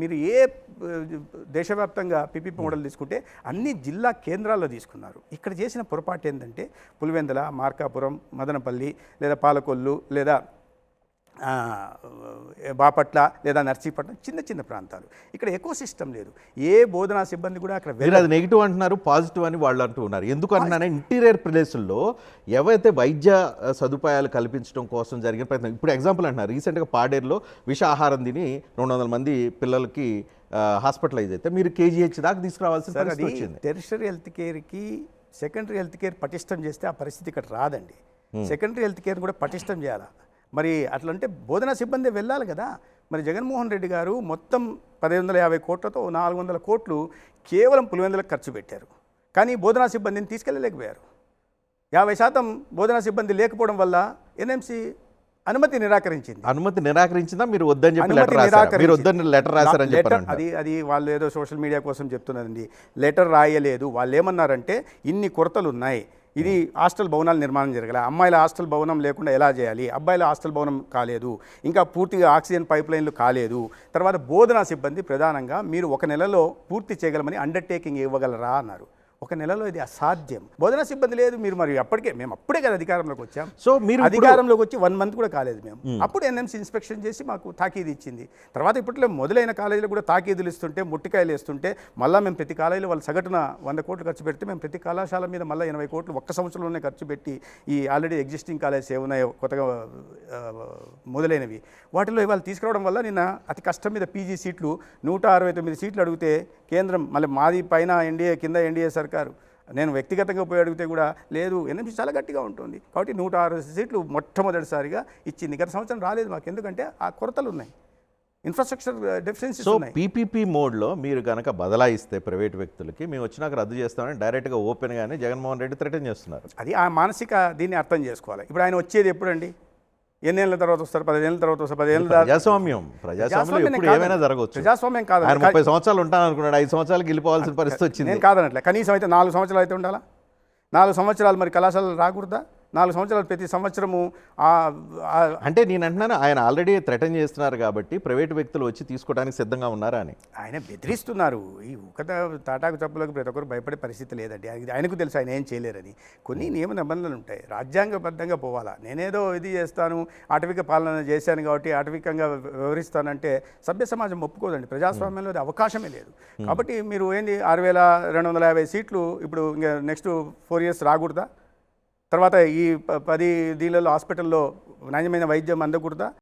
మీరు ఏ దేశవ్యాప్తంగా PPP model తీసుకుంటే అన్ని జిల్లా కేంద్రాల్లో తీసుకున్నారు. ఇక్కడ చేసిన పొరపాటు ఏంటంటే పులివెందల మార్కాపురం మదనపల్లి లేదా పాలకొల్లు లేదా బాపట్ల లేదా నర్సీపట్నం చిన్న చిన్న ప్రాంతాలు. ఇక్కడ ఎకో సిస్టమ్ లేదు. ఏ బోధనా సిబ్బంది కూడా అక్కడ అది నెగిటివ్ అంటున్నారు పాజిటివ్ అని వాళ్ళు అంటూ ఉన్నారు ఎందుకు ఇంటీరియర్ ప్లేసుల్లో ఎవరైతే వైద్య సదుపాయాలు కల్పించడం కోసం జరిగిన ప్రయత్నం ఇప్పుడు ఎగ్జాంపుల్ అంటున్నారు. రీసెంట్గా పాడేరులో విష ఆహారం తిని రెండు వందల మంది పిల్లలకి హాస్పిటలైజ్ అయితే మీరు కేజీహెచ్ దాకా తీసుకురావాల్సిన వచ్చింది. టెరిషరీ హెల్త్ కేర్కి సెకండరీ హెల్త్ కేర్ పటిష్టం చేస్తే ఆ పరిస్థితి ఇక్కడ రాదండి. సెకండరీ హెల్త్ కేర్ కూడా పటిష్టం చేయాలా? మరి అట్లంటే బోధనా సిబ్బంది వెళ్ళాలి కదా. మరి జగన్మోహన్ రెడ్డి గారు మొత్తం పదిహేను వందల యాభై కోట్లతో నాలుగు వందల కోట్లు కేవలం పులివెందులకు ఖర్చు పెట్టారు. కానీ బోధనా సిబ్బందిని తీసుకెళ్ళలేకపోయారు. యాభై శాతం బోధనా సిబ్బంది లేకపోవడం వల్ల ఎన్ఎంసి అనుమతి నిరాకరించింది. అనుమతి నిరాకరించిందా? మీరు వద్దని చెప్పి లెటర్ రాశారు? మీరు నిరాకరించింది. వద్దని లెటర్ రాశారని చెప్పారు అది అది వాళ్ళు ఏదో సోషల్ మీడియా కోసం చెప్తున్నదండి లెటర్ రాయలేదు. వాళ్ళు ఏమన్నారంటే ఇన్ని కొరతలు ఉన్నాయి ఇది హాస్టల్ భవనాలు నిర్మాణం జరగలే. అమ్మాయిల హాస్టల్ భవనం లేకుండా ఎలా చేయాలి? అబ్బాయిల హాస్టల్ భవనం కాలేదు. ఇంకా పూర్తిగా ఆక్సిజన్ పైప్ లైన్లు కాలేదు. తర్వాత బోధనా సిబ్బంది ప్రధానంగా మీరు ఒక నెలలో పూర్తి చేయగలమని అండర్టేకింగ్ ఇవ్వగలరా? అన్నారు. ఒక నెలలో ఇది అసాధ్యం. బోధనా సిబ్బంది లేదు మీరు మరి అప్పటికే మేము అప్పుడే కదా అధికారంలోకి వచ్చాం. సో మీరు అధికారంలోకి వచ్చి వన్ మంత్ కూడా కాలేదు మేము. అప్పుడు ఎన్ఎంసీ ఇన్స్పెక్షన్ చేసి మాకు తాకీదు ఇచ్చింది. తర్వాత ఇప్పట్లో మొదలైన కాలేజీలో కూడా తాకీదులు ఇస్తుంటే ముట్టికాయలు వేస్తుంటే మళ్ళీ మేము ప్రతి కాలేజీలో వాళ్ళు సగటున వంద కోట్లు ఖర్చు పెడితే మేము ప్రతి కళాశాల మీద మళ్ళీ ఎనభై కోట్లు ఒక్క సంవత్సరంలోనే ఖర్చు పెట్టి ఈ ఆల్రెడీ ఎగ్జిస్టింగ్ కాలేజెస్ ఏమున్నాయో కొత్తగా మొదలైనవి. వాటిలో ఇవాళ తీసుకురావడం వల్ల నిన్న అతి కష్టం మీద పీజీ సీట్లు నూట అరవై తొమ్మిది సీట్లు అడిగితే కేంద్రం మళ్ళీ మాది పైన ఎన్డీఏ కింద ఎన్డీఏ సర్కారు. నేను వ్యక్తిగతంగా పోయి అడిగితే కూడా లేదు ఎన్ఎంసీ చాలా గట్టిగా ఉంటుంది. కాబట్టి నూట అరవై సీట్లు మొట్టమొదటిసారిగా ఇచ్చింది గత సంవత్సరం రాలేదు మాకు. ఎందుకంటే ఆ కొరతలు ఉన్నాయి. ఇన్ఫ్రాస్ట్రక్చర్ డెఫిషియన్సీస్ సో పీపీపీ మోడ్లో మీరు కనుక బదలాయిస్తే ప్రైవేట్ వ్యక్తులకి మేము వచ్చినాక రద్దు చేస్తామని డైరెక్ట్గా ఓపెన్గానే జగన్మోహన్ రెడ్డి థ్రెటన్ చేస్తున్నారు. అది ఆ మానసిక దీన్ని అర్థం చేసుకోవాలి. ఇప్పుడు ఆయన వచ్చేది ఎప్పుడండి? ఎన్నేళ్ళ తర్వాత వస్తారు? పదిహేళ్ళ తర్వాత వస్తారు? పదిహేళ్ళ ప్రజాస్వామ్యం. ప్రజాస్వామ్యం ఎప్పుడు. ఏమైనా జరగవచ్చు ప్రజాస్వామ్యం కాదు ఆయన ముప్పై సంవత్సరాలు ఉంటాను అనుకున్నాడు ఐదు సంవత్సరాలకు వెళ్ళిపోవాల్సిన పరిస్థితి వచ్చింది. నేను కాదనట్లే. కనీసం అయితే నాలుగు సంవత్సరాలు అయితే ఉండాలా? నాలుగు సంవత్సరాలు మరి కళాశాలలు రాకూడదా? నాలుగు సంవత్సరాలు ప్రతి సంవత్సరము అంటే నేను అంటున్నాను ఆయన ఆల్రెడీ థ్రెటన్ చేస్తున్నారు కాబట్టి ప్రైవేట్ వ్యక్తులు వచ్చి తీసుకోవడానికి సిద్ధంగా ఉన్నారా అని. ఆయన బెదిరిస్తున్నారు. ఈ ఉకత తాటాకు చప్పులకు ప్రతి ఒక్కరు భయపడే పరిస్థితి లేదండి. ఆయనకి- ఆయనకు తెలుసు ఆయన ఏం చేయలేరని. కొన్ని నియమ నిబంధనలు ఉంటాయి. రాజ్యాంగబద్ధంగా పోవాలా? నేనేదో ఇది చేస్తాను ఆటవిక పాలన చేశాను కాబట్టి ఆటవికంగా వివరిస్తానంటే సభ్య సమాజం ఒప్పుకోదండి. ప్రజాస్వామ్యంలో అది అవకాశమే లేదు. కాబట్టి మీరు ఏంది ఆరు వేల రెండు వందల యాభై సీట్లు ఇప్పుడు ఇంకా నెక్స్ట్ ఫోర్ ఇయర్స్ రాకూడదా? తర్వాత ఈ ప- పది దీనిలో హాస్పిటల్లో నాణ్యమైన వైద్యం అందకూడదా?